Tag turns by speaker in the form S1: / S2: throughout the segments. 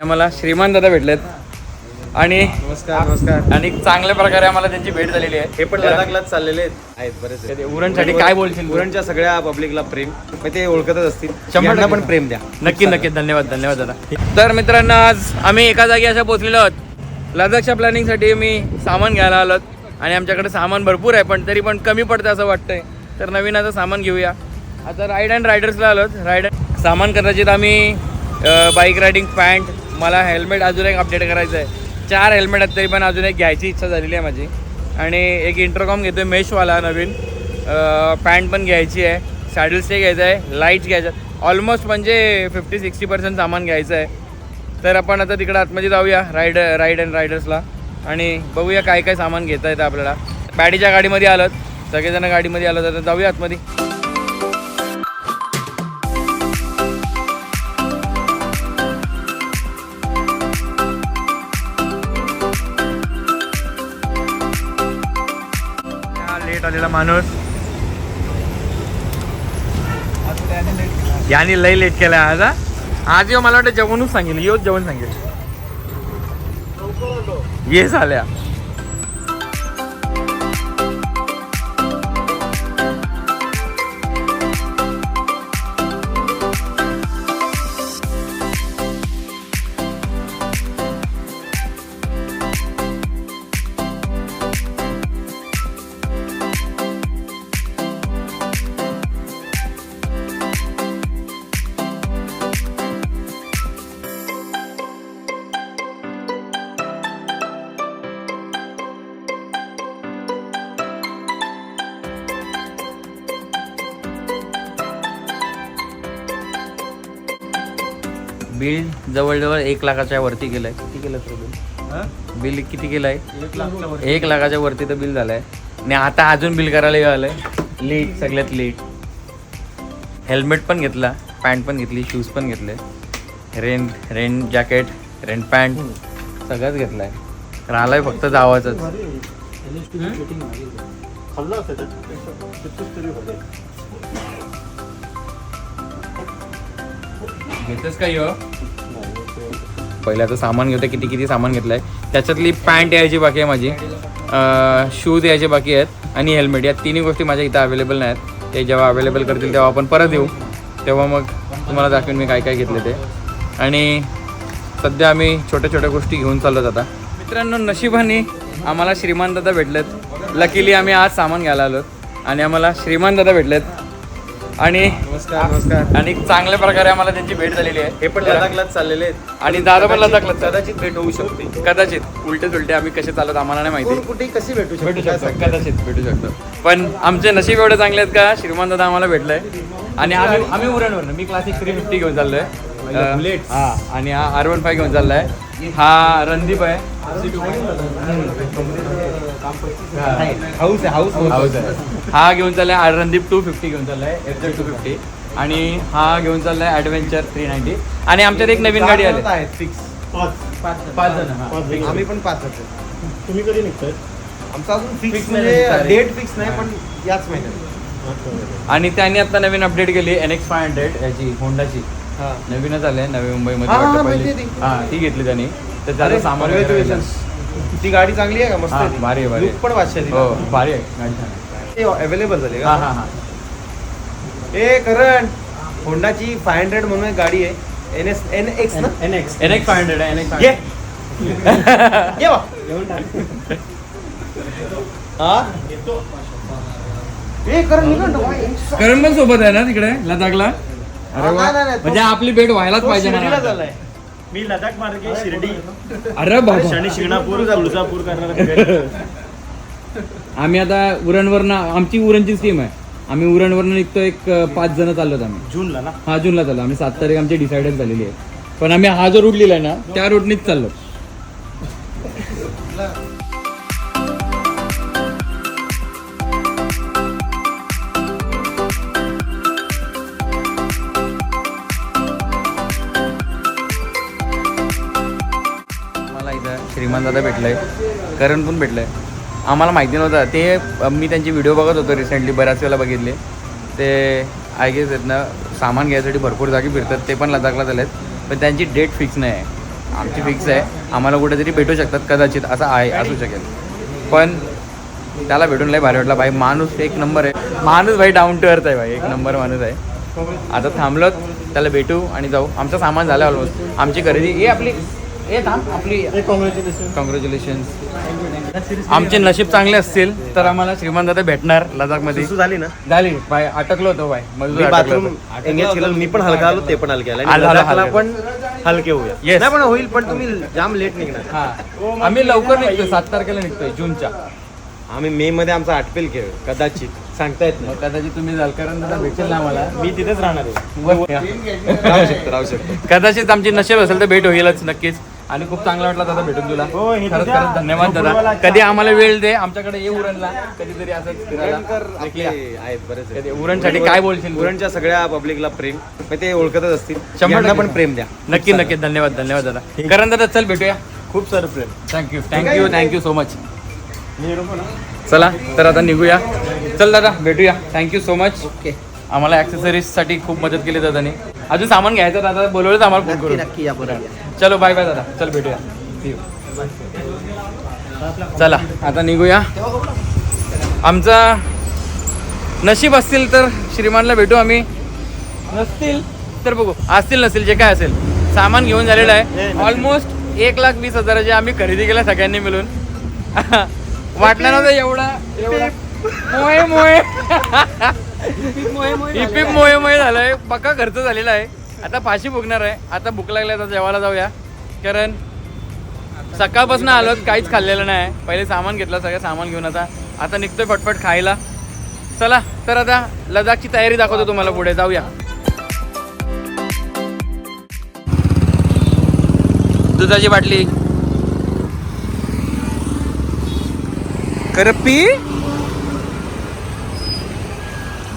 S1: आम्हाला श्रीमान दादा भेटलेत. आणि
S2: नमस्कार नमस्कार.
S1: आणि चांगल्या प्रकारे आम्हाला त्यांची भेट झालेली आहे.
S2: हे पण लडाखलाच चाललेले आहेत. बरेच
S1: उरणसाठी काय बोलशील?
S2: उरणच्या सगळ्या पब्लिकला प्रेम. मग ते ओळखतच असतील.
S1: शंभर
S2: यांना
S1: टक्के.
S2: पण प्रेम द्या.
S1: नक्की नक्की. धन्यवाद धन्यवाद दादा. तर मित्रांनो आज आम्ही एका जागी अशा पोहोचलेलो आहोत. लडाखच्या प्लॅनिंगसाठी मी सामान घ्यायला आलोत आणि आमच्याकडे सामान भरपूर आहे पण तरी पण कमी पडतं असं वाटतंय. तर नवीन आता सामान घेऊया. आता राईड अँड रायडर्सला आलोत राईड सामान कदाचित आम्ही बाईक रायडिंग पॅन्ट मला हेल्मेट अजून एक अपडेट करायचं आहे. चार हेल्मेट आहेत तरी पण अजून एक घ्यायची इच्छा झालेली आहे माझी. आणि एक इंटरकॉम घेतो आहे मेशवाला नवीन. पॅन्ट पण घ्यायची आहे. सॅडल स्टे घ्यायचं आहे. लाईट्स घ्यायच्या ऑलमोस्ट म्हणजे फिफ्टी सिक्स्टी पर्सेंट सामान घ्यायचं आहे. तर आपण आता तिकडं आतमध्ये जाऊया राईड राईड अँड रायडर्सला आणि बघूया काय काय सामान घेता येतं आपल्याला. पॅडीच्या गाडीमध्ये आलं सगळेजण गाडीमध्ये आलो तर जाऊया आतमध्ये. लेट आलेला माणूस. याने लय लेट केलाय आज आज यो मला वाटतं जेवणच सांगेल योच जेवण सांगेल. ये झाल्या. जवळजवळ एक लाखाच्या वरती गेलंय. किती केलं बिल? बिल किती केलंय? एक लाखाच्या वरती. तर बिल झालंय. आणि आता अजून बिल करायला आलंय लीट सगळ्यात लीट हेल्मेट पण घेतला पॅन्ट पण घेतली शूज पण घेतले. Rain rain jacket rain pant सगळंच घेतलंय. राहिलंय फक्त जावाचंच. घेतोस का पहिल्याचं पहिले आता सामान घेतो किती किती सामान घेतलं आहे त्याच्यातली पॅन्ट यायची बाकी आहे माझी. शूज यायचे बाकी आहेत आणि हेल्मेट या तिन्ही गोष्टी माझ्या इथं अवेलेबल नाही आहेत ते जेव्हा अवेलेबल करतील तेव्हा आपण परत येऊ तेव्हा मग तुम्हाला दाखवेन मी काय काय घेतले ते. आणि सध्या आम्ही छोट्या छोट्या गोष्टी घेऊन चाललो आता. मित्रांनो नशिबाने आम्हाला श्रीमान दादा भेटलेत. लकीली आम्ही आज सामान घ्यायला आलो आणि आम्हाला श्रीमान दादा भेटलेत. आणि
S2: नमस्कार नमस्कार.
S1: आणि चांगल्या प्रकारे आम्हाला त्यांची भेट झालेली आहे.
S2: हे पण लडाखलाच चाललेले आहेत.
S1: आणि दादा पण लडाखला
S2: कदाचित भेट होऊ शकते.
S1: कदाचित. उलटे सुलटे आम्ही कसे चालत आम्हाला नाही
S2: कोण
S1: माहिती
S2: कुठे कशी भेटू
S1: भेटू
S2: शकतो?
S1: कदाचित भेटू शकतो. पण आमचे नशीब एवढे चांगले आहेत का? श्रीमान दादा आम्हाला भेटलाय. आणि आम्ही आम्ही उरणवरनं. मी क्लासिक थ्री फिफ्टी घेऊन चाललोय.
S2: Bullets.
S1: हा. आणि हा आर वन फाय घेऊन चाललाय. हा रणदीप आहे.
S2: हाऊस आहे हाऊस
S1: हाऊस आहे. हा घेऊन चाललाय आर रणदीप टू फिफ्टी घेऊन चाललाय एफ टू फिफ्टी आणि हा घेऊन चाललाय ॲडव्हेंचर थ्री नाईन्टी आणि आमच्यात एक नवीन गाडी आली. पाच. जण.
S2: आम्ही पण पाच
S3: तुम्ही कधी निघताय?
S2: आमचा अजून फिक्स म्हणजे. डेट फिक्स नाही पण याच महिन्यात.
S1: आणि त्यांनी आता नवीन अपडेट केली एन एक्स फाय हंड्रेड याची होंडाची
S2: हा
S1: नवीनच आले नवी मुंबईमध्ये
S2: हा, हा,
S1: वाटतं पहिली.
S2: ती.
S1: हा ती घेतली त्यांनी. तर त्याचं सामान वगैरे.
S2: ती गाडी चांगली आहे का? मस्त
S1: हा,
S2: आहे ती?
S1: भारी आहे, भारी आहे.
S2: Look पण वाचते
S1: हो भारी आहे. गाडी छान आहे.
S2: अवेलेबल झाली
S1: हा
S2: का?
S1: हा हा
S2: ए करण. होंडाची फाय हंड्रेड म्हणून एक गाडी आहे. एन एस एन एक्स ना?
S3: N X
S1: N X five hundred आहे एन एक्स
S2: ये. ये बा. हा? ए करण निघा ना.
S1: करण पण सोबत आहे ना तिकडे लदाखला अरे वा.
S2: नाही, नाही, नाही, तो-
S1: म्हणजे आपली भेट व्हायलाच
S2: तो
S1: पाहिजे
S2: शिर्डीला. झालाय
S3: मी लडाख मार्गे शिर्डी.
S1: अरे बाबा.
S3: आणि शिंगणापूर तुळजापूर करणार
S1: आम्ही आता उरणवरनं आमची उरणचीच टीम आहे. आम्ही उरणवरनं निघतो एक अं, पाच जण चाललोत आम्ही.
S3: जूनला ना?
S1: हा जूनला चाललो. आम्ही सात तारीख आमची डिसाइडच झालेली आहे. पण आम्ही हा जो रूट लिहिलाय ना त्या रूटनीच चाललो. इथं भेटलं आहे करण पण भेटलंय. आम्हाला माहिती नव्हतं. ते मी त्यांची व्हिडिओ बघत होतो रिसेंटली बऱ्याच वेळेला बघितले. ते आय गेस आहेत ना सामान घ्यायसाठी भरपूर जागी फिरतात ते पण लदाखला झाले आहेत पण त्यांची डेट फिक्स नाही आहे. आमची फिक्स आहे. आम्हाला कुठेतरी भेटू शकतात कदाचित असं आहे असू शकेल. पण त्याला भेटून लय भारी वाटला. भाई माणूस एक नंबर आहे. माणूस भाई डाऊन टू अर्थ आहे भाई. एक नंबर माणूस आहे. आता थांबलोत त्याला भेटू आणि जाऊ. आमचं सामान झालं ऑलमोस्ट आमची खरेदी हे आपली. हे थांब आपली
S3: कॉंग्रॅच्युलेशन
S1: कॉंग्रॅच्युलेशन्स आमचे नशीब चांगले असतील तर आम्हाला श्रीमंत दादा भेटणार लडाखमध्ये
S2: सुसू झाली ना?
S1: झाली. बाय अटकलो होतो बाय.
S2: मी
S1: मजूर अटकलो
S2: बाथरूम
S1: होतो.
S2: एंगेज केलं मी पण हलका आलो ते पण हलके. पण हलके होऊया. नाही पण होईल पण तुम्ही जाम लेट निघणार.
S1: हा. आम्ही लवकर निघतोय सात तारखेला निघतोय जूनच्या.
S2: आम्ही मे मध्ये आमचा आठपेल खेळ कदाचित. सांगता येत
S1: मग कदाचित तुम्ही भेटेल ना मला
S3: मी तिथेच राहणार आहे.
S2: नाही राहू शकतो राहू शकतो.
S1: कदाचित आमची नशीब असेल तर भेट होईलच नक्कीच. आणि खूप चांगला वाटला दादा भेटून तुला.
S3: हो, हे
S1: खरंच
S3: तुझ्या
S1: खरंच धन्यवाद दादा. कधी आम्हाला वेळ दे आमच्याकडे ये उरणला. कधीतरी असंच फिरायला. उरणसाठी काय बोलशील?
S2: उरणच्या सगळ्या पब्लिकला प्रेम. ते ओळखतच असतील.
S1: शंभर
S2: यांना
S1: टक्के.
S2: पण प्रेम द्या.
S1: नक्की नक्की. धन्यवाद धन्यवाद दादा. करण दादा चल भेटूया.
S3: खूप सारं प्रेम.
S1: Thank you thank you thank you so much चला तर आता निघूया. चल दादा भेटूया. थँक्यू सो मच ओके आम्हाला ॲक्सेसरीजसाठी खूप मदत केली दादाने. अजून सामान घ्यायचं दादा बोलवलं आम्हाला फोन करून.
S2: नक्की या बरोबर.
S1: चलो बाय बाय दादा. चल भेटूया. See you. चला आता निघूया. आमचा नशीब असतील तर श्रीमानला भेटू आम्ही. नसतील तर बघू. असतील नसतील जे काय असेल. सामान घेऊन झालेलं आहे. ऑलमोस्ट एक लाख वीस हजाराची आम्ही खरेदी केल्या सगळ्यांनी मिळून. वाटलं नव्हतं एवढा एवढा. मोये मोये इपिप मोये मोये झालंय. पक्का खर्च झालेला आहे. आता फाशी भुकणार आहे. आता भूक लागली आता जेवायला जाऊया. कारण सकाळपासून आलो काहीच खाल्लेलं नाही. पहिले सामान घेतलं सगळं सामान घेऊन आता आता निघतोय पटपट खायला. चला तर आता लडाखची तयारी दाखवतो तुम्हाला पुढे. जाऊया. दुधाची बाटली. करपी?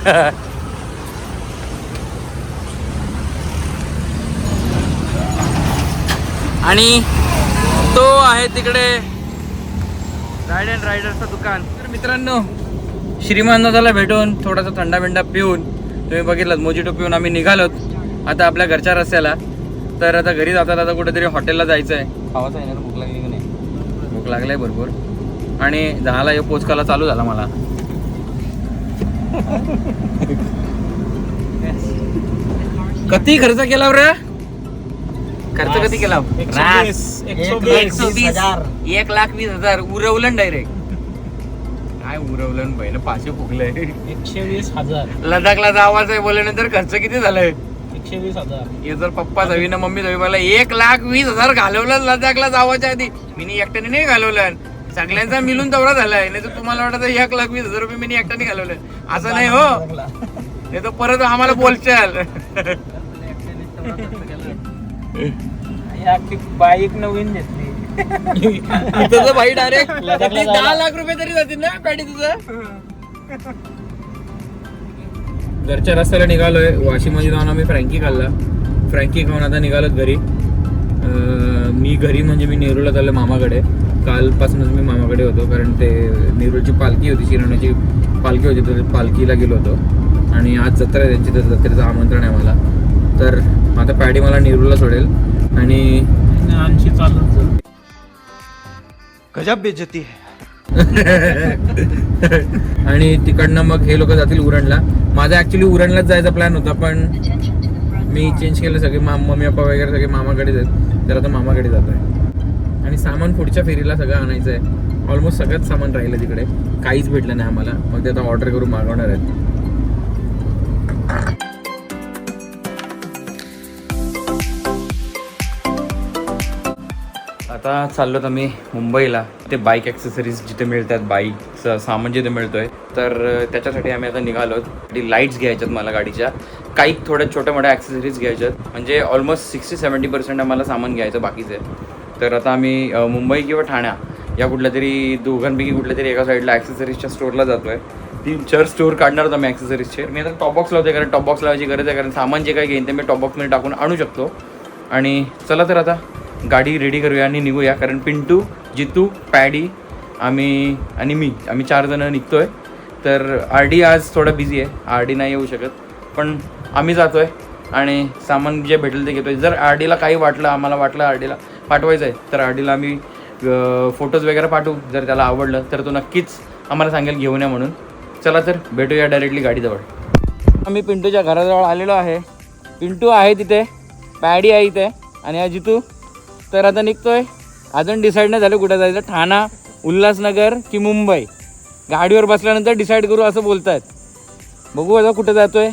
S1: आणि तो आहे तिकडे राईड अँड रायडरचं दुकान. तर मित्रांनो श्रीमान दादाला भेटून थोडासा थंडा बिंडा पिऊन तुम्ही बघितलं मोजिटो पिऊन आम्ही निघालोत. आता आपल्या घरच्या रस्त्याला. तर आता घरी जाता जाता कुठेतरी हॉटेलला जायचं आहे खावाचं आहे ना भूक लागली की नाही? भूक लागलाय भरपूर. आणि झाला हे पोचकाला चालू झाला मला. किती खर्च केला रे खर्च किती केला?
S3: एकशे. वीस,
S1: एक- लाख वीस हजार. उरवलं डायरेक्ट काय उरवलं पहिलं? पाचशे फुगलंय.
S3: एकशे वीस हजार.
S1: लडाखला जावाचं आहे बोलल्यानंतर खर्च किती झालाय?
S3: एकशे वीस हजार.
S1: हे जर पप्पा दवी ना मम्मी दवी मला एक लाख वीस हजार घालवलं लडाखला जावाच्या आधी. मी एकट्याने नाही घालवलं. सगळ्यांचा मिळून तेवढा झालाय. नाही तर तुम्हाला वाटत एक लाख वीस हजार रुपये मी एकट्याने घालवलं. असं नाही हो. नाही तर परत आम्हाला बोलचाल.
S3: बाईक नवीन घेतली.
S1: तुझं भाई डायरेक्ट दहा. लाख रुपये तरी जातील ना पॅटी तुझं? घरच्या रस्त्याला निघालोय. वाशीमध्ये जाऊन आम्ही फ्रँकी खाल्ला. फ्रँकी खाऊन आता निघालोत घरी. मी घरी म्हणजे मी नेरूळला चाललो मामाकडे. कालपासूनच मी मामाकडे होतो कारण ते नेरूळची पालखी होती शिरवण्याची पालखी होती तर पालखीला गेलो होतो. आणि आज जत्रा आहे त्यांची तर जत्रेचं आमंत्रण आहे मला. तर आता पॅडी मला नेरूळला सोडेल. आणि
S3: चालत जा.
S2: गजब बेजती है.
S1: आणि तिकडनं मग हे लोक जातील उरणला. माझा ऍक्च्युली उरणलाच जायचा प्लॅन होता पण मी चेंज केलं सगळे मा मम्मी पप्पा वगैरे सगळे मामाकडे आहेत. तर आता मामाकडे जात आहे आणि सामान पुढच्या फेरीला सगळं आणायचं आहे ऑलमोस्ट सगळंच सामान राहिलं तिकडे. काहीच भेटलं नाही आम्हाला. मग ते आता ऑर्डर करून मागवणार आहेत. आता चाललो तर आम्ही मुंबईला. ते बाईक ॲक्सेसरीज जिथे मिळतात बाईकचं सामान जिथे मिळतोय तर त्याच्यासाठी आम्ही आता निघालोत. लाईट्स घ्यायच्यात मला गाडीच्या. काही थोड्या छोट्या मोठ्या ॲक्सेसरीज घ्यायच्यात. म्हणजे ऑलमोस्ट सिक्स्टी सेवन्टी पर्सेंट आम्हाला सामान घ्यायचं बाकीचं आहे. तर आता आम्ही मुंबई किंवा ठाण्या या कुठल्या तरी दोघांपैकी कुठल्या तरी एका साईडला ॲक्सेसरीजच्या स्टोअरला जातोय. तीन चार स्टोअर काढणार होतो आम्ही ॲक्सेसरीजचे मी आता टॉप बॉक्स लावते कारण टॉप बॉक्स लावायची गरज आहे कारण सामान जे काही घेईन ते मी टॉप बॉक्समध्ये टाकून आणू शकतो. आणि चला तर आता गाडी रेडी करूया आणि निघूया कारण पिंटू जितू पॅडी आम्ही आणि मी आम्ही चार जण निघतोय. तर आर डी आज थोडा बिझी आहे. आर डी नाही येऊ शकत. पण आम्ही जातोय. आणि सामान जे भेटेल ते घेतोय. जर आर डीला काही वाटलं आम्हाला वाटलं आर डीला पाठवायचं आहे तर आर डीला आम्ही फोटोज वगैरे पाठवू. जर त्याला आवडलं तर तो नक्कीच आम्हाला सांगेल घेऊन या म्हणून. चला तर भेटूया डायरेक्टली गाडीजवळ. आम्ही पिंटूच्या घराजवळ आलेलो आहे. पिंटू आहे तिथे पॅडी आहे इथे आणि हा जितू. तर आता निघतोय. अजून डिसाईड नाही झालं कुठं जायचं. ठाणा उल्हासनगर की मुंबई. गाडीवर बसल्यानंतर डिसाईड करू असं बोलत आहेत बघू आता कुठं जातोय.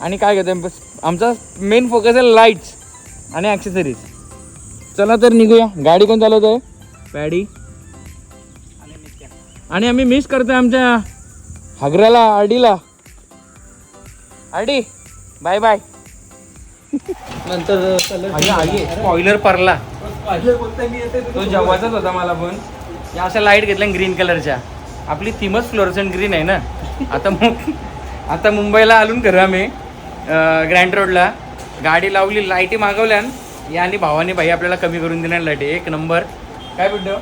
S1: आणि काय घेतोय? आमचा मेन फोकस आहे लाईट्स आणि ॲक्सेसरीज चला तर निघूया. गाडी कोण चालवतोय? पॅडी. आणि आम्ही मिस करतोय आमच्या हगऱ्याला आडीला आडी बाय बाय
S3: नंतर
S1: स्पॉइलर परला तो जेव्हाचाच होता मला पण. या अशा लाइट घेतल्या ग्रीन कलरच्या आपली थीमच फ्लोरसेंट ग्रीन आहे ना. आता मग आता मुंबईला आलून खरं आम्ही. ग्रँड रोडला गाडी लावली लाईटी मागवल्यान याने भावाने भाई आपल्याला कमी करून दिल्या लाईटी. एक नंबर. काय बोलतो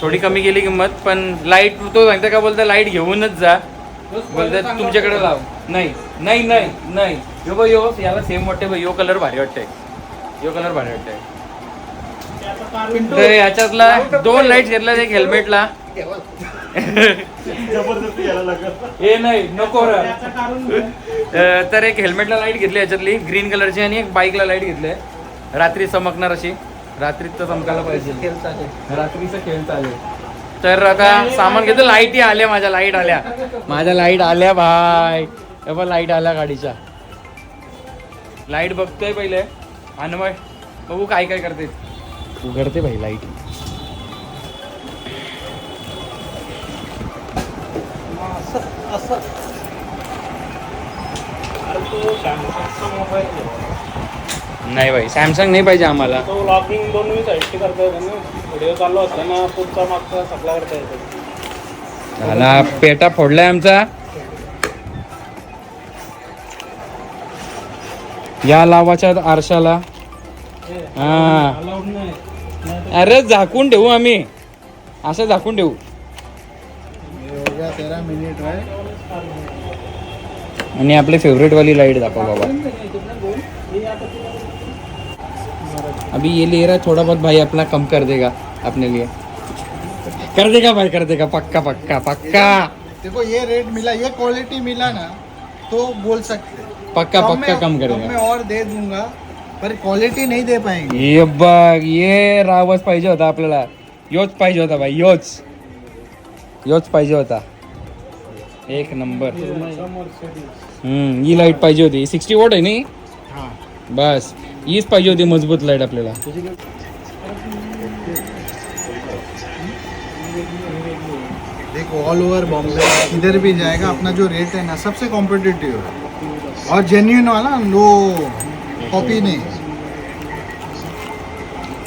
S1: थोडी कमी केली किंमत पण लाइट तो सांगता का बोलता लाइट घेऊनच जा. बोलतात तुमच्याकडे लाव. नाही नाही नाही नाही. यो बघ यो याला सेम वाटते यो कलर भारी वाटतंय. यो कलर भारी वाटतंय. तर याच्यातला दोन लाइट घेतल्या एक हेल्मेटला हे नाही नको तर एक हेल्मेटला लाइट घेतली याच्यातली ग्रीन कलरची आणि एक बाईकला लाइट घेतली रात्री चमकणार अशी. रात्रीत तर चमकायला पाहिजे. रात्रीचा खेळ चालेल तर आता सामान घेतो लाईटी आल्या माझ्या लाइट आल्या. माझ्या लाइट आल्या भाय बघ लाइट आल्या गाडीच्या. लाइट बघतोय पहिले. आणि मग बघू काय काय करते. उघडते भाई लाइट नाही भाई सॅमसंग नाही पाहिजे आम्हाला.
S3: तो लॉगिंग दोन वीस एडिट करता येतं ना. व्हिडिओ चालू असताना पुढचा मागचा सगळा करता येतो
S1: झाला पेटा फोडलाय आमचा. या लावाच्या आरशाला. हा अरे झाकून ठेवू आम्ही. असं झाकून ठेवू.
S3: तेरा मिनिट
S1: आणि आपली फेवरेट वाली लाईट दाखव बाबा. अभी ये ले रहा है थोड़ा बहुत भाई अपना कम कर देगा अपने लिए। कर देगा भाई कर देगा पक्का पक्का पक्का।
S4: देखो ये रेट मिला ये क्वालिटी मिला ना तो बोल सकते।
S1: पक्का पक्का कम
S4: कम में
S1: करेगा
S4: और दे दूँगा पर क्वालिटी नहीं दे पाएँगे।
S1: ये बघ ये रावच पाहिजे होता आपल्याला. योच पाहिजे होता भाई योच. योच पाहिजे होता. एक नंबर. हम्म ही लाइट पाहिजे होती. सिक्स्टी वोट आहे नी
S4: हाँ?
S1: बस. हीच पाहिजे होती मजबूत लाइट आपल्याला.
S4: देखो ऑल ओवर बॉम्बे इधर भी जाएगा अपना जो रेट है ना सबसे कॉम्पिटिटिव है। और जेन्यून वाला नो कॉपी नहीं।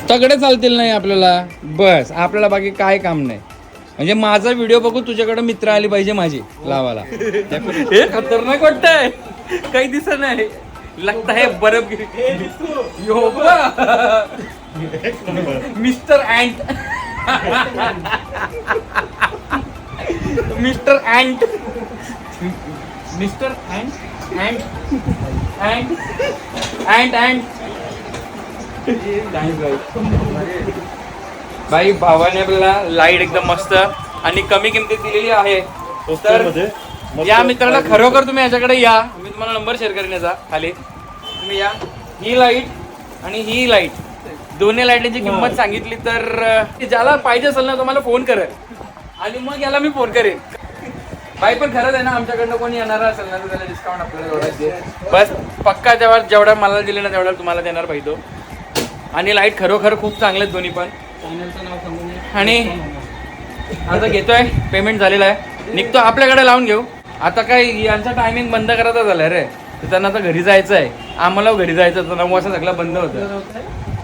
S1: तगडे चालतील नाही आपल्याला. बस आपल्याला बाकी काय काम नाही. म्हणजे माझा व्हिडिओ बघून तुझ्याकडे मित्र आली पाहिजे माझी लावाला हे खतरनाक वाटतंय. काही दिसत नाही. लगता है बर्फ mister ant. Mister ant. Mister ant? Ant. Ant. Ant ant. भाई भावाने आपल्याला लाइट एकदम मस्त आणि कमी किमतीत दिलेली आहे. तर या मित्राला खरोखर तुम्ही याच्याकडे या. मी तुम्हाला नंबर शेअर करेन याचा खाली. तुम्ही या. ही लाइट आणि ही लाइट दोन्ही लाईटीची किंमत सांगितली तर ज्याला पाहिजे असेल ना तुम्हाला फोन करेल. आणि मग याला मी फोन करेन. बाई पण खरंच आहे ना आमच्याकडनं कोणी येणार असेल ना त्याला डिस्काउंट आपल्याला बस पक्का जेव्हा जेवढा मला दिले ना तेवढा तुम्हाला देणार पाहिजे आणि लाइट खरोखर खूप चांगले आहेत दोन्ही पण. आणि आता घेतोय. पेमेंट झालेला आहे. निघतो. आपल्याकडे लावून घेऊ. आता काय यांचा टायमिंग बंद करायचा झालाय रे. तर त्यांना आता घरी जायचं आहे. आम्हाला घरी जायचं होतं नऊ वाजता सगळं बंद होतं.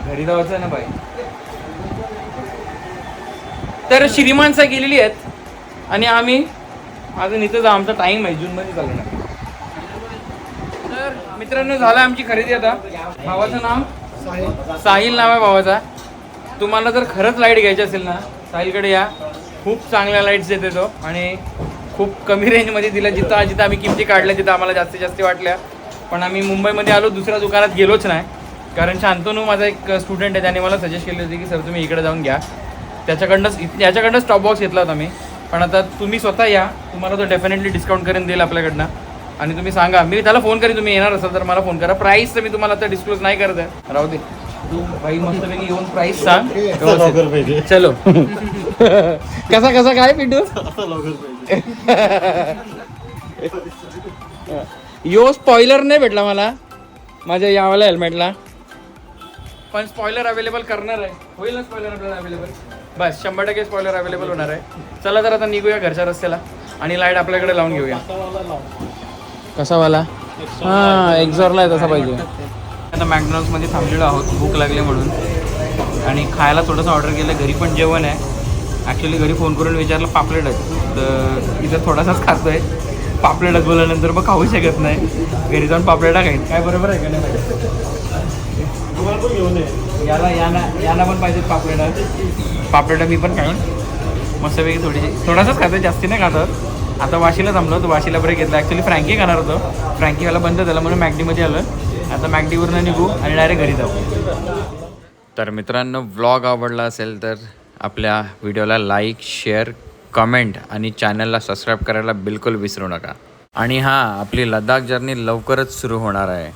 S1: घरी जायचं ना बाई. तर श्रीमानसा गेलेली आहेत. आणि आम्ही अजून इथं आमचा टाइम आहे. जूनमध्ये चालणार तर मित्रांनो झालं आमची खरेदी आता. भावाचं नाव? साहिल नाव आहे भावाचा. तुम्हाला जर खरंच लाइट घ्यायची असेल ना साहिलकडे या. खूप चांगल्या लाईट्स देते तो. आणि खूप कमी रेंजमध्ये दिल्या जिथं जिथं आम्ही किमती काढल्या तिथं आम्हाला जास्तीत जास्त वाटल्या. पण आम्ही मुंबईमध्ये आलो दुसऱ्या दुकानात गेलोच नाही. कारण शांतनू माझा एक स्टुडंट आहे त्याने मला सजेस्ट केली होती की सर तुम्ही इकडे जाऊन घ्या. त्याच्याकडनंच इत- याच्याकडनंच टॉप बॉक्स घेतला होता मी. पण आता तुम्ही स्वतः या. तुम्हाला तो डेफिनेटली डिस्काउंट करून देईल आपल्याकडनं. आणि तुम्ही सांगा. मी त्याला फोन करी तुम्ही येणार असाल तर मला फोन करा. प्राईस तर मी तुम्हाला आता डिस्क्लोज नाही करत आहे. राहू दे. तू बाई मस्तपैकी येऊन प्राईस सांग. व्यवस्थित. चलो. कसा कसा काय पिंटू? यो स्पॉइलर नाही भेटला मला. माझ्या यावाला हेल्मेटला पण स्पॉइलर अवेलेबल करणार आहे. होईल ना स्पॉइलर आपल्याला अवेलेबल बस शंभर टक्के स्पॉइलर अवेलेबल होणार आहे. चला तर आता निघूया घरच्या रस्त्याला आणि लाइट आपल्याकडे लावून घेऊया. कसावाला हां एक्झॉरला आहे तसा पाहिजे. आता मॅकडॉनल्ड्समध्ये थांबलेलो आहोत. भूक लागली म्हणून. आणि खायला थोडंसं ऑर्डर केलं. घरी पण जेवण आहे. ॲक्च्युली घरी फोन करून विचारलं पापलेट आहे तर इथं थोडासाच खातोय. पापलेट बोलल्यानंतर मग खाऊ शकत नाही. घरी जाऊन पापलेटा खाईन. काय बरोबर आहे का नाही याला याना याला पण पाहिजे पापलेटा. पापलेटा मी पण खाऊन मस्तपैकी थोडीशी थोडासाच खातोय. जास्ती नाही खातात आता वाशीला थांबलो तर वाशीला ब्रेक घेतला. ॲक्च्युली फ्रँकी खाणार होतो. फ्रँकीवाला बंद झाला म्हणून मॅगडीमध्ये आलं आता मॅगडीवरनं निघू आणि डायरेक्ट घरी जाऊ. तर मित्रांनो व्लॉग आवडला असेल तर आपल्या व्हिडिओला लाईक शेअर कमेंट आणि चॅनलला सबस्क्राईब करायला बिलकुल विसरू नका. आणि हां आपली लडाख जर्नी लवकरच सुरू होणार आहे.